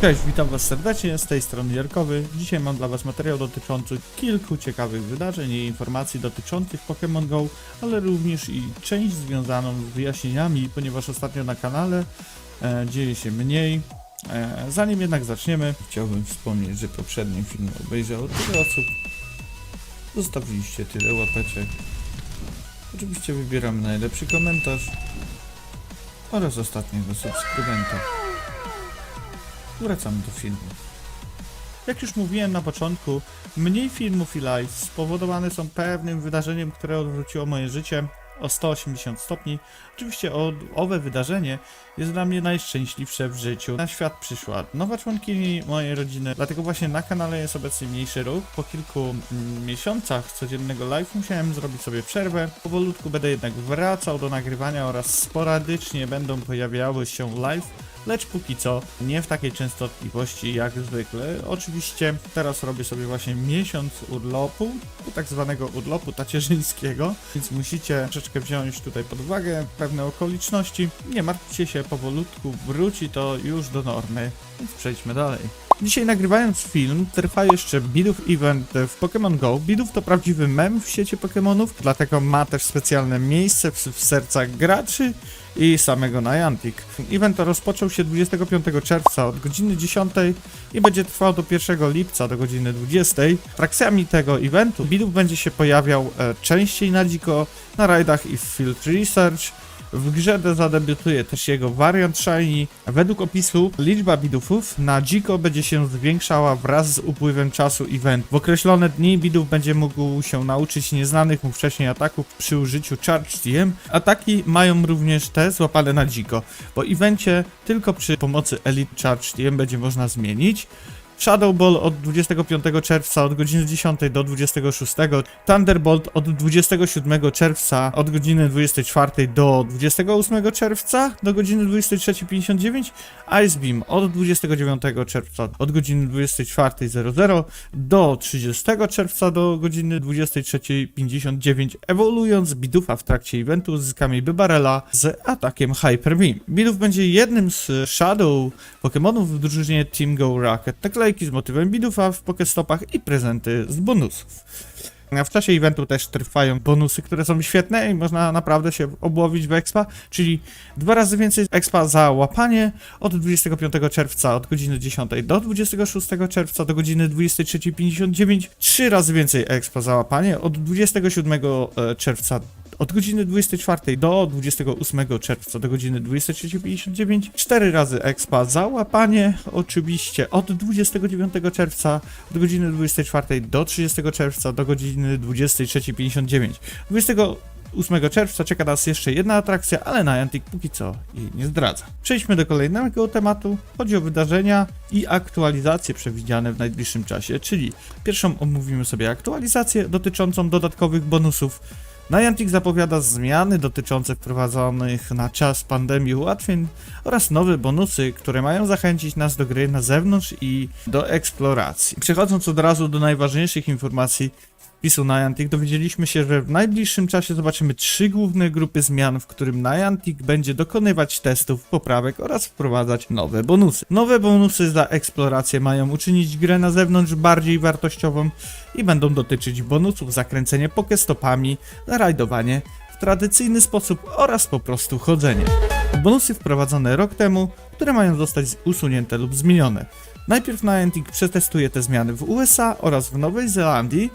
Cześć, witam Was serdecznie, z tej strony Jarkowy. Dzisiaj mam dla Was materiał dotyczący kilku ciekawych wydarzeń i informacji dotyczących Pokémon Go, ale również i część związaną z wyjaśnieniami, ponieważ ostatnio na kanale e, dzieje się mniej. E, zanim jednak zaczniemy, chciałbym wspomnieć, że poprzedni film obejrzało tyle osób. Zostawiliście tyle łapeczek. Oczywiście wybieram najlepszy komentarz oraz ostatniego subskrybenta. Wracamy do filmu. Jak już mówiłem na początku, mniej filmów i live spowodowane są pewnym wydarzeniem, które odwróciło moje życie o 180 stopni. Oczywiście owe wydarzenie jest dla mnie najszczęśliwsze w życiu. Na świat przyszła nowa członkini mojej rodziny, dlatego właśnie na kanale jest obecnie mniejszy ruch. Po kilku mm, miesiącach codziennego live musiałem zrobić sobie przerwę. Powolutku będę jednak wracał do nagrywania oraz sporadycznie będą pojawiały się live lecz póki co nie w takiej częstotliwości jak zwykle. Oczywiście teraz robię sobie właśnie miesiąc urlopu, tak zwanego urlopu tacierzyńskiego, więc musicie troszeczkę wziąć tutaj pod uwagę pewne okoliczności. Nie martwcie się, powolutku wróci to już do normy, więc przejdźmy dalej. Dzisiaj nagrywając film, trwa jeszcze Bidów event w Pokémon Go. Bidów to prawdziwy mem w sieci Pokémonów, dlatego ma też specjalne miejsce w, w sercach graczy i samego Niantic. Event rozpoczął się 25 czerwca od godziny 10 i będzie trwał do 1 lipca do godziny 20. Atrakcjami tego eventu Bidów będzie się pojawiał e, częściej na dziko, na rajdach i w Field Research. W grze de- zadebiutuje też jego wariant Shiny. Według opisu liczba bidufów na dziko będzie się zwiększała wraz z upływem czasu event. W określone dni bidów będzie mógł się nauczyć nieznanych mu wcześniej ataków przy użyciu Charge. Ataki mają również te złapane na dziko. Po evencie tylko przy pomocy Elite Charge będzie można zmienić. Shadow Ball od 25 czerwca od godziny 10 do 26, Thunderbolt od 27 czerwca od godziny 24 do 28 czerwca do godziny 23.59, Ice Beam od 29 czerwca od godziny 24.00 do 30 czerwca do godziny 23.59, ewoluując Bidufa w trakcie eventu zyskami Bybarela z atakiem Hyper Beam. Biduf będzie jednym z Shadow Pokémonów w drużynie Team Go Rocket. Naklejki z motywem Bidufa w Pokestopach i prezenty z bonusów. W czasie eventu też trwają bonusy, które są świetne i można naprawdę się obłowić w expa, czyli dwa razy więcej expa za łapanie od 25 czerwca od godziny 10 do 26 czerwca do godziny 23.59, trzy razy więcej expa za łapanie od 27 e, czerwca od godziny 24 do 28 czerwca do godziny 23.59, 4 razy expa za łapanie, oczywiście od 29 czerwca od godziny 24 do 30 czerwca do godziny 23.59. 28 czerwca czeka nas jeszcze jedna atrakcja, ale Niantic póki co jej nie zdradza. Przejdźmy do kolejnego tematu. Chodzi o wydarzenia i aktualizacje przewidziane w najbliższym czasie, czyli pierwszą omówimy sobie aktualizację dotyczącą dodatkowych bonusów. Niantic zapowiada zmiany dotyczące wprowadzonych na czas pandemii ułatwień oraz nowe bonusy, które mają zachęcić nas do gry na zewnątrz i do eksploracji. Przechodząc od razu do najważniejszych informacji wpisu Niantic, dowiedzieliśmy się, że w najbliższym czasie zobaczymy trzy główne grupy zmian, w którym Niantic będzie dokonywać testów, poprawek oraz wprowadzać nowe bonusy. Nowe bonusy za eksplorację mają uczynić grę na zewnątrz bardziej wartościową i będą dotyczyć bonusów za kręcenie pokestopami, rajdowanie w tradycyjny sposób oraz po prostu chodzenie. Bonusy wprowadzone rok temu, które mają zostać usunięte lub zmienione. Najpierw Niantic przetestuje te zmiany w USA oraz w Nowej Zelandii,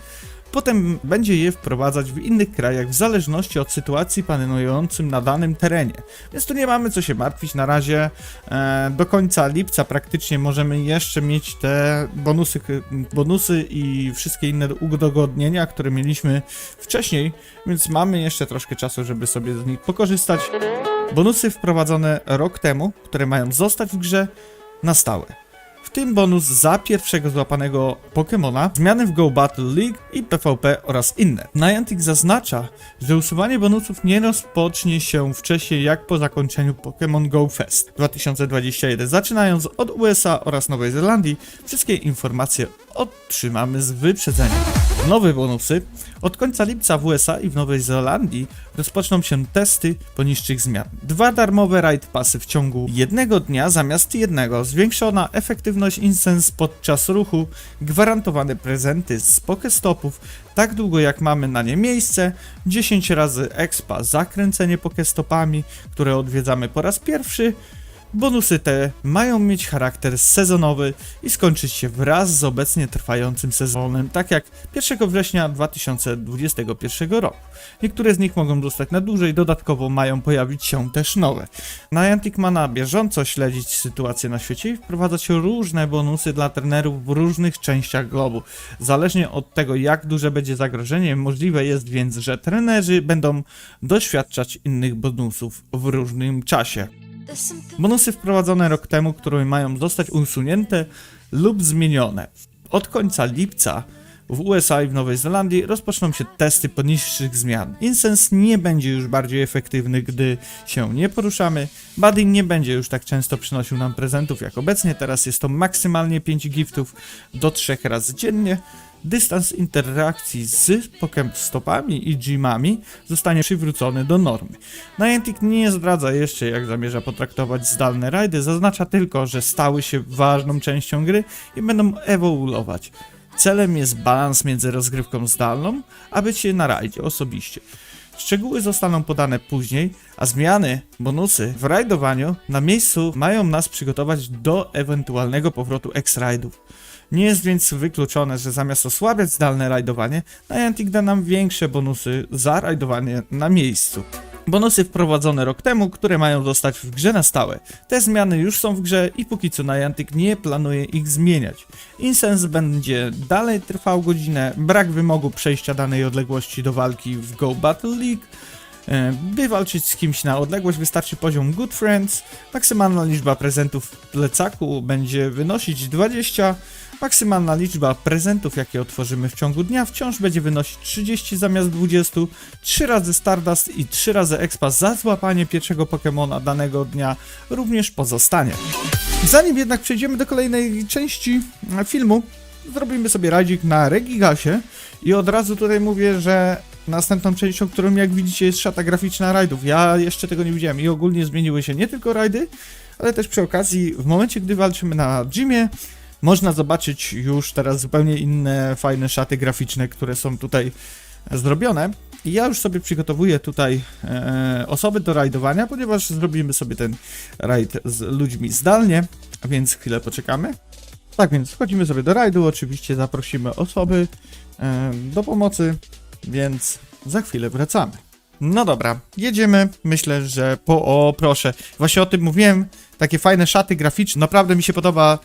Potem będzie je wprowadzać w innych krajach w zależności od sytuacji panującym na danym terenie. Więc tu nie mamy co się martwić na razie. E, do końca lipca praktycznie możemy jeszcze mieć te bonusy, bonusy i wszystkie inne udogodnienia, które mieliśmy wcześniej, więc mamy jeszcze troszkę czasu, żeby sobie z nich pokorzystać. Bonusy wprowadzone rok temu, które mają zostać w grze na stałe w tym bonus za pierwszego złapanego Pokemona, zmiany w Go Battle League i PvP oraz inne. Niantic zaznacza, że usuwanie bonusów nie rozpocznie się wcześniej jak po zakończeniu Pokémon Go Fest 2021. Zaczynając od USA oraz Nowej Zelandii, wszystkie informacje otrzymamy z wyprzedzeniem. Nowe bonusy Od końca lipca w USA i w Nowej Zelandii rozpoczną się testy poniższych zmian. Dwa darmowe raid pasy w ciągu jednego dnia zamiast jednego, zwiększona efektywność Incense podczas ruchu, gwarantowane prezenty z Pokestopów, tak długo jak mamy na nie miejsce, 10 razy expa zakręcenie Pokestopami, które odwiedzamy po raz pierwszy, Bonusy te mają mieć charakter sezonowy i skończyć się wraz z obecnie trwającym sezonem, tak jak 1 września 2021 roku. Niektóre z nich mogą zostać na dłużej, dodatkowo mają pojawić się też nowe. Niantic ma na bieżąco śledzić sytuację na świecie i wprowadzać różne bonusy dla trenerów w różnych częściach globu. Zależnie od tego, jak duże będzie zagrożenie, możliwe jest więc, że trenerzy będą doświadczać innych bonusów w różnym czasie. Bonusy wprowadzone rok temu, które mają zostać usunięte lub zmienione. Od końca lipca w USA i w Nowej Zelandii rozpoczną się testy poniższych zmian. Incense nie będzie już bardziej efektywny, gdy się nie poruszamy. Buddy nie będzie już tak często przynosił nam prezentów jak obecnie. Teraz jest to maksymalnie 5 giftów do 3 razy dziennie. Dystans interakcji z Pokemstopami i Gymami zostanie przywrócony do normy. Niantic nie zdradza jeszcze, jak zamierza potraktować zdalne rajdy, zaznacza tylko, że stały się ważną częścią gry i będą ewoluować. Celem jest balans między rozgrywką zdalną, a bycie na rajdzie osobiście. Szczegóły zostaną podane później, a zmiany, bonusy w rajdowaniu na miejscu mają nas przygotować do ewentualnego powrotu X-Raidów. Nie jest więc wykluczone, że zamiast osłabiać zdalne rajdowanie, Niantic da nam większe bonusy za rajdowanie na miejscu. Bonusy wprowadzone rok temu, które mają zostać w grze na stałe. Te zmiany już są w grze i póki co Niantic nie planuje ich zmieniać. Incense będzie dalej trwał godzinę, brak wymogu przejścia danej odległości do walki w Go Battle League. E, By walczyć z kimś na odległość wystarczy poziom Good Friends. Maksymalna liczba prezentów w plecaku będzie wynosić 20. Maksymalna liczba prezentów, jakie otworzymy w ciągu dnia, wciąż będzie wynosić 30 zamiast 20. 3 razy Stardust i 3 razy Expa za złapanie pierwszego Pokemona danego dnia również pozostanie. Zanim jednak przejdziemy do kolejnej części filmu, zrobimy sobie rajdzik na Regigasie i od razu tutaj mówię, że następną częścią, którą jak widzicie jest szata graficzna rajdów. Ja jeszcze tego nie widziałem i ogólnie zmieniły się nie tylko rajdy, ale też przy okazji w momencie, gdy walczymy na gymie, można zobaczyć już teraz zupełnie inne fajne szaty graficzne, które są tutaj zrobione. I ja już sobie przygotowuję tutaj e, osoby do rajdowania, ponieważ zrobimy sobie ten rajd z ludźmi zdalnie, więc chwilę poczekamy. Tak więc wchodzimy sobie do rajdu, oczywiście zaprosimy osoby e, do pomocy, więc za chwilę wracamy. No dobra, jedziemy. Myślę, że po. O, proszę. Właśnie o tym mówiłem. Takie fajne szaty graficzne. Naprawdę mi się podoba.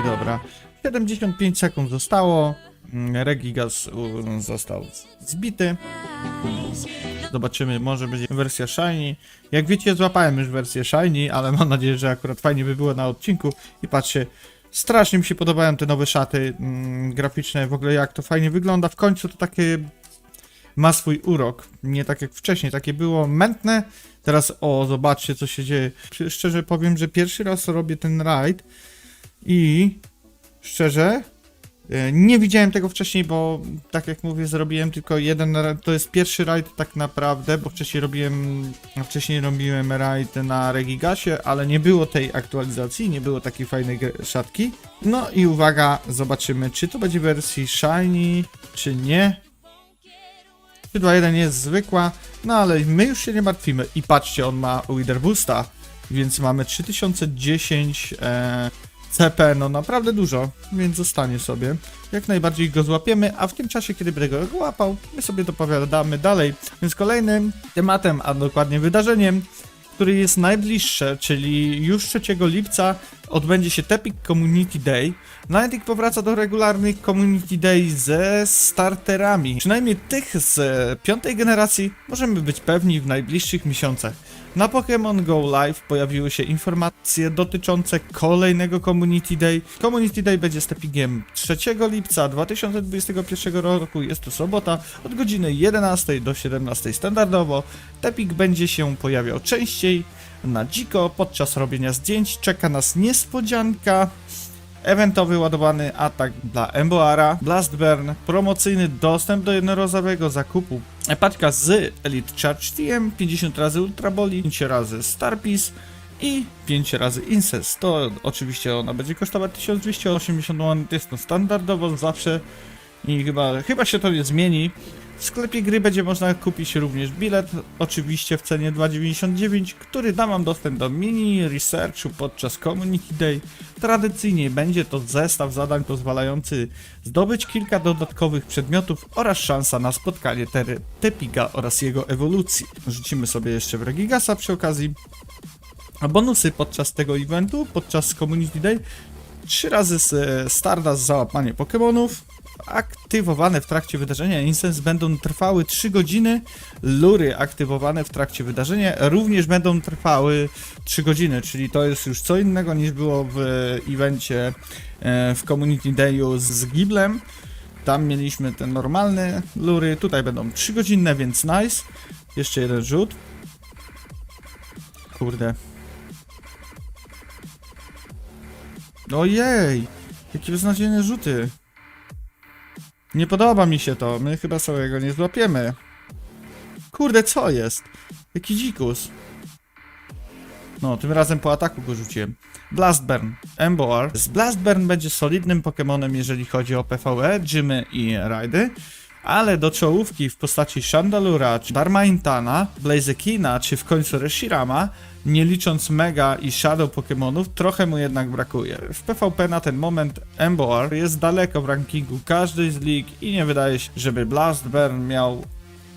I dobra. 75 sekund zostało. Mm, Regigas został zbity. Zobaczymy, może będzie wersja Shiny. Jak wiecie, złapałem już wersję Shiny, ale mam nadzieję, że akurat fajnie by było na odcinku. I patrzcie, strasznie mi się podobają te nowe szaty mm, graficzne, w ogóle jak to fajnie wygląda. W końcu to takie ma swój urok. Nie tak jak wcześniej, takie było mętne. Teraz, o, zobaczcie, co się dzieje. Szczerze powiem, że pierwszy raz robię ten raid i szczerze, e, nie widziałem tego wcześniej, bo tak jak mówię, zrobiłem tylko jeden, to jest pierwszy raid tak naprawdę, bo wcześniej robiłem, wcześniej robiłem raid na Regigasie, ale nie było tej aktualizacji, nie było takiej fajnej szatki. No i uwaga, zobaczymy, czy to będzie wersji Shiny, czy nie. 3-2-1 jest zwykła, no ale my już się nie martwimy. I patrzcie, on ma Wither Boosta, więc mamy 3010 e, CP, no naprawdę dużo, więc zostanie sobie. Jak najbardziej go złapiemy, a w tym czasie, kiedy będę go łapał, my sobie dopowiadamy dalej. Więc kolejnym tematem, a dokładnie wydarzeniem, który jest najbliższe, czyli już 3 lipca odbędzie się Tepic Community Day. Niantic powraca do regularnych Community Day ze starterami. Przynajmniej tych z piątej generacji możemy być pewni w najbliższych miesiącach. Na Pokémon Go Live pojawiły się informacje dotyczące kolejnego Community Day. Community Day będzie z Tepigiem 3 lipca 2021 roku, jest to sobota, od godziny 11 do 17 standardowo. Tepik będzie się pojawiał częściej na dziko podczas robienia zdjęć. Czeka nas niespodzianka. Eventowy ładowany atak dla Emboara, Blast Burn, promocyjny dostęp do jednorazowego zakupu, paczka z Elite Charge TM, 50 razy Ultra Boli, 5 razy Star Piece i 5 razy Incest. To oczywiście ona będzie kosztować 1280 monet, jest to standardowo zawsze i chyba, chyba się to nie zmieni. W sklepie gry będzie można kupić również bilet, oczywiście w cenie 2,99, który da Wam dostęp do mini researchu podczas Community Day. Tradycyjnie będzie to zestaw zadań pozwalający zdobyć kilka dodatkowych przedmiotów oraz szansa na spotkanie Tepiga oraz jego ewolucji. Rzucimy sobie jeszcze w Regigasa przy okazji. A bonusy podczas tego eventu, podczas Community Day, trzy razy Stardust za łapanie Pokémonów, aktywowane w trakcie wydarzenia Instance będą trwały 3 godziny. Lury aktywowane w trakcie wydarzenia również będą trwały 3 godziny, czyli to jest już co innego niż było w evencie e, w Community Dayu z Giblem. Tam mieliśmy te normalne lury, tutaj będą 3 godzinne, więc nice. Jeszcze jeden rzut. Kurde. Ojej! Jakie beznadziejne rzuty. Nie podoba mi się to. My chyba sobie go nie złapiemy. Kurde, co jest? Jaki dzikus. No, tym razem po ataku go rzuciłem. Blastburn, Emboar. Z Blastburn będzie solidnym Pokémonem, jeżeli chodzi o PvE, Gymy i rajdy. Ale do czołówki w postaci Chandalura, czy Darmaintana, Blazekina, czy w końcu Reshirama, nie licząc Mega i Shadow Pokémonów, trochę mu jednak brakuje. W PvP na ten moment Emboar jest daleko w rankingu każdej z lig i nie wydaje się, żeby Blastburn miał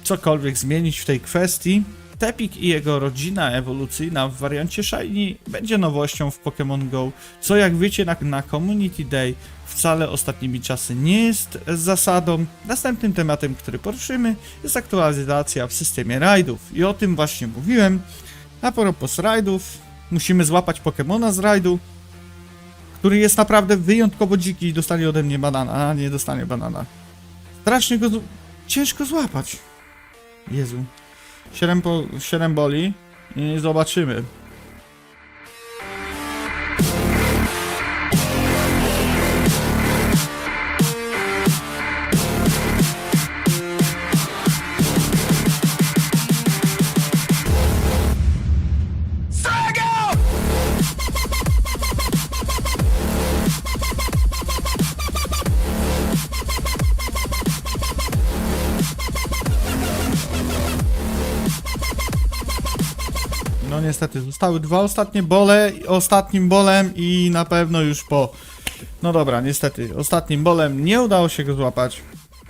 cokolwiek zmienić w tej kwestii. Tepik i jego rodzina ewolucyjna w wariancie Shiny będzie nowością w Pokémon Go, co jak wiecie na, na Community Day wcale ostatnimi czasy nie jest zasadą. Następnym tematem, który poruszymy jest aktualizacja w systemie rajdów i o tym właśnie mówiłem. A propos rajdów, musimy złapać Pokémona z rajdu, który jest naprawdę wyjątkowo dziki i dostanie ode mnie banana, a nie dostanie banana. Strasznie go ciężko złapać. Jezu. 7, po, 7 boli i zobaczymy. Zostały dwa ostatnie bole, ostatnim bolem i na pewno już po... No dobra, niestety, ostatnim bolem nie udało się go złapać.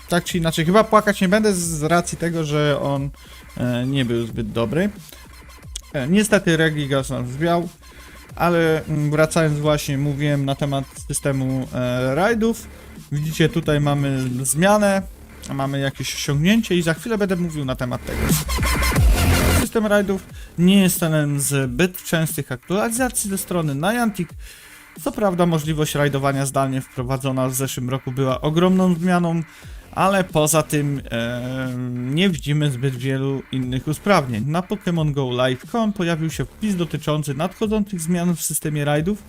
Tak czy inaczej, chyba płakać nie będę z racji tego, że on e, nie był zbyt dobry. E, niestety Regigas nam zwiał, ale mm, wracając właśnie, mówiłem na temat systemu e, rajdów. Widzicie, tutaj mamy zmianę, mamy jakieś osiągnięcie i za chwilę będę mówił na temat tego. System rajdów nie jest celem zbyt częstych aktualizacji ze strony Niantic. Co prawda możliwość rajdowania zdalnie wprowadzona w zeszłym roku była ogromną zmianą, ale poza tym e, nie widzimy zbyt wielu innych usprawnień. Na Pokémon Go Live.com pojawił się wpis dotyczący nadchodzących zmian w systemie rajdów.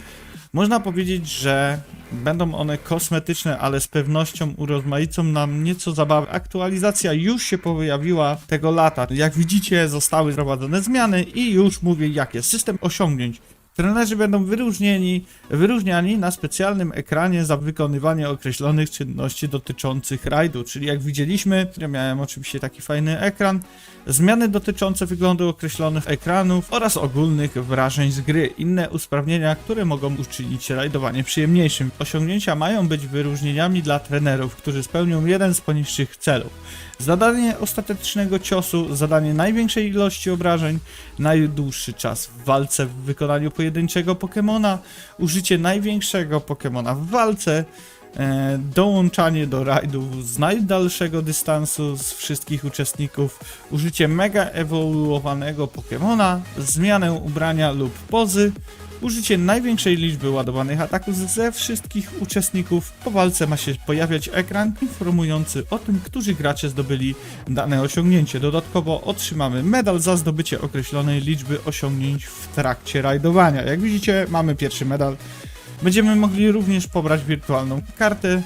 Można powiedzieć, że będą one kosmetyczne, ale z pewnością urozmaicą nam nieco zabawy. Aktualizacja już się pojawiła tego lata. Jak widzicie, zostały wprowadzone zmiany i już mówię, jak jest system osiągnięć. Trenerzy będą wyróżnieni, wyróżniani na specjalnym ekranie za wykonywanie określonych czynności dotyczących rajdu, czyli jak widzieliśmy, ja miałem oczywiście taki fajny ekran, zmiany dotyczące wyglądu określonych ekranów oraz ogólnych wrażeń z gry, inne usprawnienia, które mogą uczynić rajdowanie przyjemniejszym. Osiągnięcia mają być wyróżnieniami dla trenerów, którzy spełnią jeden z poniższych celów. Zadanie ostatecznego ciosu, zadanie największej ilości obrażeń, najdłuższy czas w walce w wykonaniu pojedynczego Pokemona, użycie największego Pokemona w walce, dołączanie do rajdów z najdalszego dystansu z wszystkich uczestników, użycie mega ewoluowanego Pokemona, zmianę ubrania lub pozy, użycie największej liczby ładowanych ataków ze wszystkich uczestników. Po walce ma się pojawiać ekran informujący o tym, którzy gracze zdobyli dane osiągnięcie. Dodatkowo otrzymamy medal za zdobycie określonej liczby osiągnięć w trakcie rajdowania. Jak widzicie, mamy pierwszy medal. Będziemy mogli również pobrać wirtualną kartę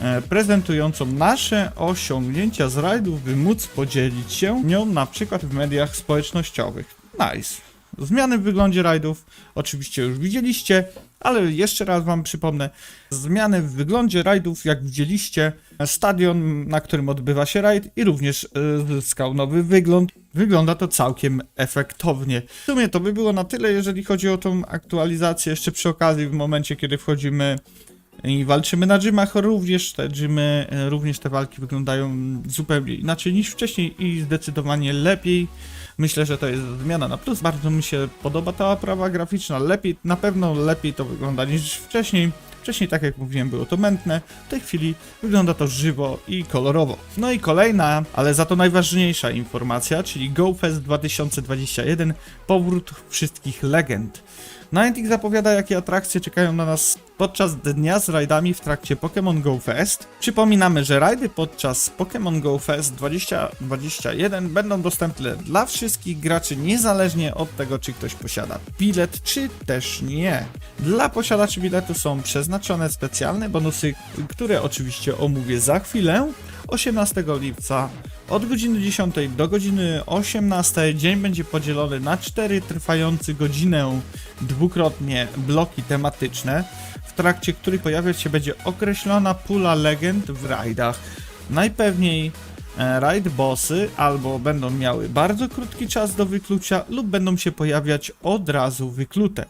e, prezentującą nasze osiągnięcia z rajdów, by móc podzielić się nią na przykład w mediach społecznościowych. Nice. Zmiany w wyglądzie rajdów oczywiście już widzieliście, ale jeszcze raz wam przypomnę. Zmiany w wyglądzie rajdów, jak widzieliście, stadion, na którym odbywa się rajd i również e, zyskał nowy wygląd. Wygląda to całkiem efektownie. W sumie to by było na tyle, jeżeli chodzi o tą aktualizację. Jeszcze przy okazji, w momencie, kiedy wchodzimy i walczymy na gymach, również te gymy, e, również te walki wyglądają zupełnie inaczej niż wcześniej i zdecydowanie lepiej. Myślę, że to jest zmiana na plus. Bardzo mi się podoba ta oprawa graficzna. Lepiej, na pewno lepiej to wygląda niż wcześniej. Wcześniej, tak jak mówiłem, było to mętne. W tej chwili wygląda to żywo i kolorowo. No i kolejna, ale za to najważniejsza informacja, czyli GoFest 2021, powrót wszystkich legend. Niantic zapowiada, jakie atrakcje czekają na nas podczas dnia z rajdami w trakcie Pokémon Go Fest. Przypominamy, że rajdy podczas Pokémon Go Fest 2021 będą dostępne dla wszystkich graczy, niezależnie od tego, czy ktoś posiada bilet, czy też nie. Dla posiadaczy biletu są przeznaczone specjalne bonusy, które oczywiście omówię za chwilę. 18 lipca od godziny 10 do godziny 18 dzień będzie podzielony na 4 trwający godzinę dwukrotnie bloki tematyczne, w trakcie których pojawiać się będzie określona pula legend w rajdach. Najpewniej e, raid bossy albo będą miały bardzo krótki czas do wyklucia lub będą się pojawiać od razu wyklute.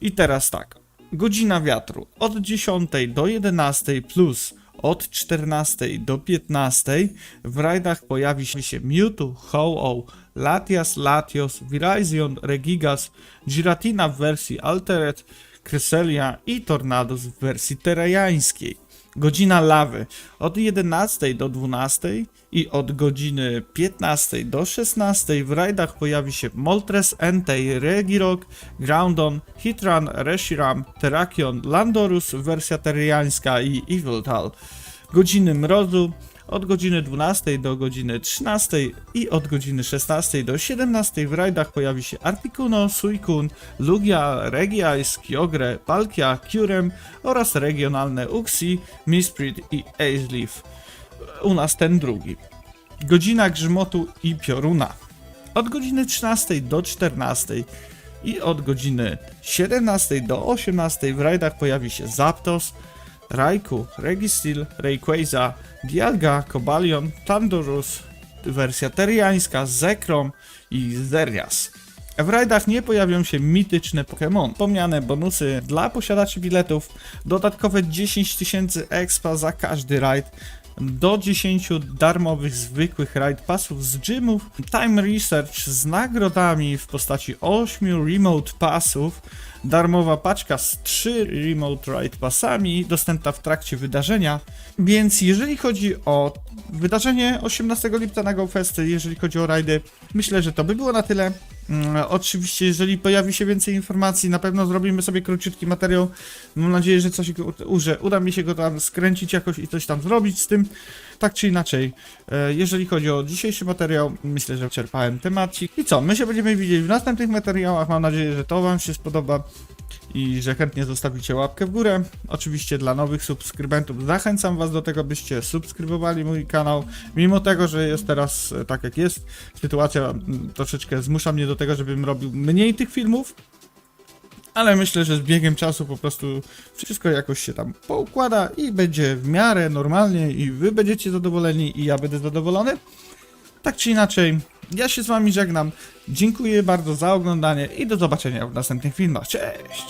I teraz tak. Godzina wiatru od 10 do 11 plus od 14 do 15 w rajdach pojawi się Mewtwo, Ho-Oh, Latias, Latios, Virizion, Regigas, Giratina w wersji Altered, Cresselia i Tornados w wersji terajańskiej. Godzina lawy od 11 do 12 i od godziny 15 do 16 w rajdach pojawi się Moltres, Entei, Regirock, Groudon, Hitran, Reshiram, Terrakion, Landorus wersja teriańska i Eviltal. Godziny mrozu od godziny 12 do godziny 13 i od godziny 16 do 17 w rajdach pojawi się Articuno, Suicune, Lugia, Regiais, Kyogre, Palkia, Curem oraz regionalne Uxie, Misprit i Azleaf. U nas ten drugi. Godzina grzmotu i pioruna. Od godziny 13 do 14 i od godziny 17 do 18 w rajdach pojawi się Zapdos, Raikou, Registeel, Rayquaza, Dialga, Cobalion, Tandorus, wersja teriańska, Zekrom i Zerias. W rajdach nie pojawią się mityczne Pokémon. Wspomniane bonusy dla posiadaczy biletów, dodatkowe 10 tysięcy expa za każdy rajd, do 10 darmowych zwykłych raid passów z gymów, time research z nagrodami w postaci 8 remote passów, darmowa paczka z 3 remote raid passami dostępna w trakcie wydarzenia. Więc jeżeli chodzi o wydarzenie 18 lipca na GoFest, jeżeli chodzi o rajdy, myślę, że to by było na tyle. Mm, Oczywiście, jeżeli pojawi się więcej informacji, na pewno zrobimy sobie króciutki materiał. Mam nadzieję, że coś że uda mi się go tam skręcić jakoś i coś tam zrobić z tym. Tak czy inaczej, e, jeżeli chodzi o dzisiejszy materiał, myślę, że czerpałem temacik. I co, my się będziemy widzieć w następnych materiałach. Mam nadzieję, że to Wam się spodoba i że chętnie zostawicie łapkę w górę. Oczywiście dla nowych subskrybentów zachęcam Was do tego, byście subskrybowali mój kanał. Mimo tego, że jest teraz e, tak jak jest, sytuacja mm, troszeczkę zmusza mnie do tego, żebym robił mniej tych filmów. ale myślę, że z biegiem czasu po prostu wszystko jakoś się tam poukłada i będzie w miarę normalnie i wy będziecie zadowoleni i ja będę zadowolony. Tak czy inaczej, ja się z wami żegnam. Dziękuję bardzo za oglądanie i do zobaczenia w następnych filmach. Cześć!